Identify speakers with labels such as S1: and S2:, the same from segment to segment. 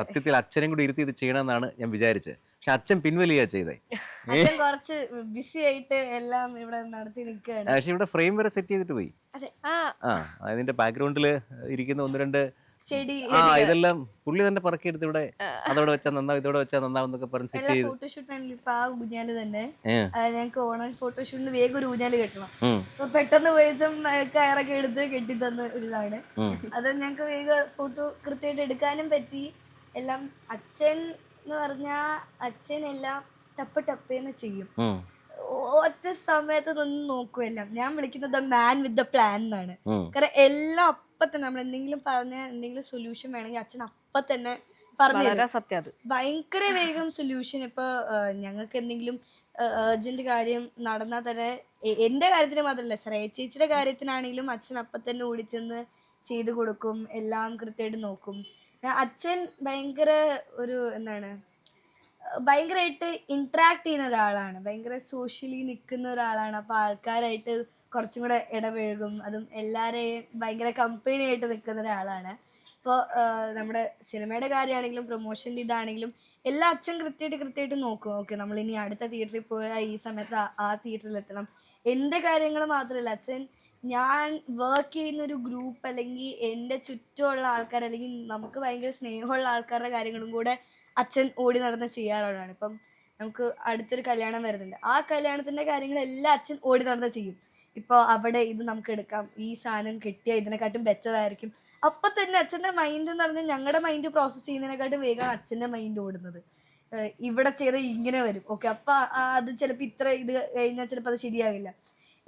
S1: സത്യത്തിൽ അച്ഛനും കൂടി ഇരുത്തി ഇത് ചെയ്യണമെന്നാണ് ഞാൻ വിചാരിച്ചത്. പക്ഷെ അച്ഛൻ പിൻവലിയാ ചെയ്തേ.
S2: അച്ഛൻ കുറച്ച് ബിസി ആയിട്ട് എല്ലാം ഇവിടെ നടത്തി നിൽക്കുകയാണ്.
S1: പക്ഷെ ഇവിടെ ഫ്രെയിം വരെ സെറ്റ് ചെയ്തിട്ട് പോയി.
S2: അതെ.
S3: ആ.
S1: ആ അതിന്റെ ബാക്ക്ഗ്രൗണ്ടിൽ ഇരിക്കുന്ന ഒന്ന് രണ്ട്
S2: ചെടി
S1: ആ ഇതെല്ലാം പുള്ളി തന്നെ പറക്കിയെടുത്ത് ഇവിടെ അതോടെ വെച്ചാൽ നന്നാവും ഇതോടെ വെച്ചാൽ നന്നാവും എന്നൊക്കെ പറഞ്ഞ് സെറ്റ് ചെയ്തു.
S2: ഫോട്ടോഷൂട്ടാണെങ്കിൽ ഇപ്പൊ ആ ഊഞ്ഞാൽ തന്നെ. ഞങ്ങൾക്ക് ഓണം ഫോട്ടോഷൂട്ടിന് വേഗം ഒരു ഊഞ്ഞാൽ കെട്ടണം. അപ്പൊ പെട്ടെന്ന് പോയതും കയറൊക്കെ എടുത്ത് കെട്ടി തന്ന ഒരു ഇതാണ്. അത് ഞങ്ങക്ക് വേഗം ഫോട്ടോ കൃത്യമായിട്ട് എടുക്കാനും പറ്റി. എല്ലാം അച്ഛൻ എന്ന് പറഞ്ഞാ അച്ഛൻ എല്ലാം ടപ്പ് ടപ്പേന്ന് ചെയ്യും. ഒറ്റ സമയത്ത് നിന്ന് നോക്കും എല്ലാം. ഞാൻ വിളിക്കുന്നത് മാൻ വിത്ത് ദ പ്ലാൻ എന്നാണ്. കാരണം എല്ലാം അപ്പൊ തന്നെ നമ്മൾ എന്തെങ്കിലും പറഞ്ഞ എന്തെങ്കിലും സൊല്യൂഷൻ വേണമെങ്കിൽ അച്ഛൻ അപ്പൊ തന്നെ പറഞ്ഞു
S3: വളരെ സത്യം
S2: ഭയങ്കര വേഗം സൊല്യൂഷൻ ഇപ്പൊ ഞങ്ങൾക്ക് എന്തെങ്കിലും ഏർജന്റ് കാര്യം നടന്നാൽ തന്നെ എന്റെ കാര്യത്തിന് മാത്രമല്ല ശ്രേയ ചേച്ചിയുടെ കാര്യത്തിനാണെങ്കിലും അച്ഛൻ അപ്പൊ തന്നെ ഓടിച്ചെന്ന് ചെയ്തു കൊടുക്കും. എല്ലാം കൃത്യമായിട്ട് നോക്കും. അച്ഛൻ ഭയങ്കര ഒരു എന്താണ് ഭയങ്കരമായിട്ട് ഇന്ററാക്ട് ചെയ്യുന്ന ഒരാളാണ്. ഭയങ്കര സോഷ്യലി നിൽക്കുന്ന ഒരാളാണ്. അപ്പൊ ആൾക്കാരായിട്ട് കുറച്ചും കൂടെ ഇടപഴകും. അതും എല്ലാരെയും ഭയങ്കര കമ്പനി ആയിട്ട് നിൽക്കുന്ന ഒരാളാണ്. ഇപ്പോൾ നമ്മുടെ സിനിമയുടെ കാര്യമാണെങ്കിലും പ്രൊമോഷന്റെ ഇതാണെങ്കിലും എല്ലാ അച്ഛൻ കൃത്യമായിട്ട് കൃത്യമായിട്ട് നോക്കും. ഓക്കെ നമ്മൾ ഇനി അടുത്ത തിയേറ്ററിൽ പോയാൽ ഈ സമയത്ത് ആ തിയേറ്ററിൽ എത്തണം. എന്റെ കാര്യങ്ങൾ മാത്രമല്ല അച്ഛൻ ഞാൻ വർക്ക് ചെയ്യുന്ന ഒരു ഗ്രൂപ്പ് അല്ലെങ്കിൽ എന്റെ ചുറ്റുമുള്ള ആൾക്കാർ അല്ലെങ്കിൽ നമുക്ക് ഭയങ്കര സ്നേഹമുള്ള ആൾക്കാരുടെ കാര്യങ്ങളും കൂടെ അച്ഛൻ ഓടി നടന്ന് ചെയ്യാറുള്ളതാണ്. ഇപ്പം നമുക്ക് അടുത്തൊരു കല്യാണം വരുന്നുണ്ട്. ആ കല്യാണത്തിന്റെ കാര്യങ്ങളെല്ലാം അച്ഛൻ ഓടി നടന്ന് ചെയ്യും. ഇപ്പോൾ അവിടെ ഇത് നമുക്ക് എടുക്കാം. ഈ സാധനം കിട്ടിയ ഇതിനെക്കാട്ടും ബെറ്ററായിരിക്കും അപ്പൊ തന്നെ അച്ഛന്റെ മൈൻഡ് എന്ന് പറഞ്ഞാൽ ഞങ്ങളുടെ മൈൻഡ് പ്രോസസ്സ് ചെയ്യുന്നതിനെക്കാട്ടും വേഗം അച്ഛന്റെ മൈൻഡ് ഓടുന്നത്. ഇവിടെ ചെയ്ത ഇങ്ങനെ വരും. ഓക്കെ അപ്പൊ അത് ചിലപ്പോൾ ഇത്ര ഇത് കഴിഞ്ഞാൽ ചിലപ്പോൾ അത് ശരിയാവില്ല.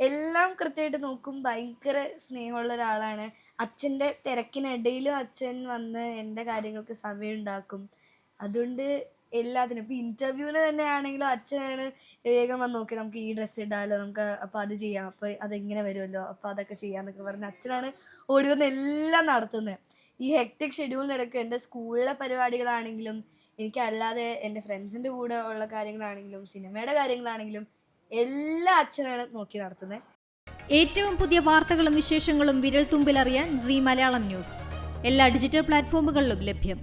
S2: എല്ലാം കൃത്യമായിട്ട് നോക്കും. ഭയങ്കര സ്നേഹമുള്ള ഒരാളാണ്. അച്ഛന്റെ തിരക്കിനിടയിലും അച്ഛൻ വന്ന് എന്റെ കാര്യങ്ങൾക്ക് സമയം ഉണ്ടാക്കും അതുകൊണ്ട് എല്ലാത്തിനും. ഇപ്പം ഇന്റർവ്യൂവിന് തന്നെ ആണെങ്കിലും അച്ഛനാണ് വേഗം വന്ന് നോക്കി. നമുക്ക് ഈ ഡ്രസ്സ് ഇടാമല്ലോ നമുക്ക് അപ്പം അത് ചെയ്യാം. അപ്പം അതെങ്ങനെ വരുമല്ലോ? അപ്പം അതൊക്കെ ചെയ്യാന്നൊക്കെ പറഞ്ഞ് അച്ഛനാണ് ഓടി വന്ന് എല്ലാം നടത്തുന്നത്. ഈ ഹെക്ടിക് ഷെഡ്യൂളിനിടയ്ക്ക് എന്റെ സ്കൂളിലെ പരിപാടികളാണെങ്കിലും എനിക്കല്ലാതെ എന്റെ ഫ്രണ്ട്സിന്റെ കൂടെ ഉള്ള കാര്യങ്ങളാണെങ്കിലും സിനിമയുടെ കാര്യങ്ങളാണെങ്കിലും എല്ലാം അച്ഛനാണ് നോക്കി നടത്തുന്നത്
S4: ഏറ്റവും പുതിയ വാർത്തകളും വിശേഷങ്ങളും വിരൽ തുമ്പിലറിയാൻ സി മലയാളം ന്യൂസ്. എല്ലാ ഡിജിറ്റൽ പ്ലാറ്റ്ഫോമുകളിലും ലഭ്യം.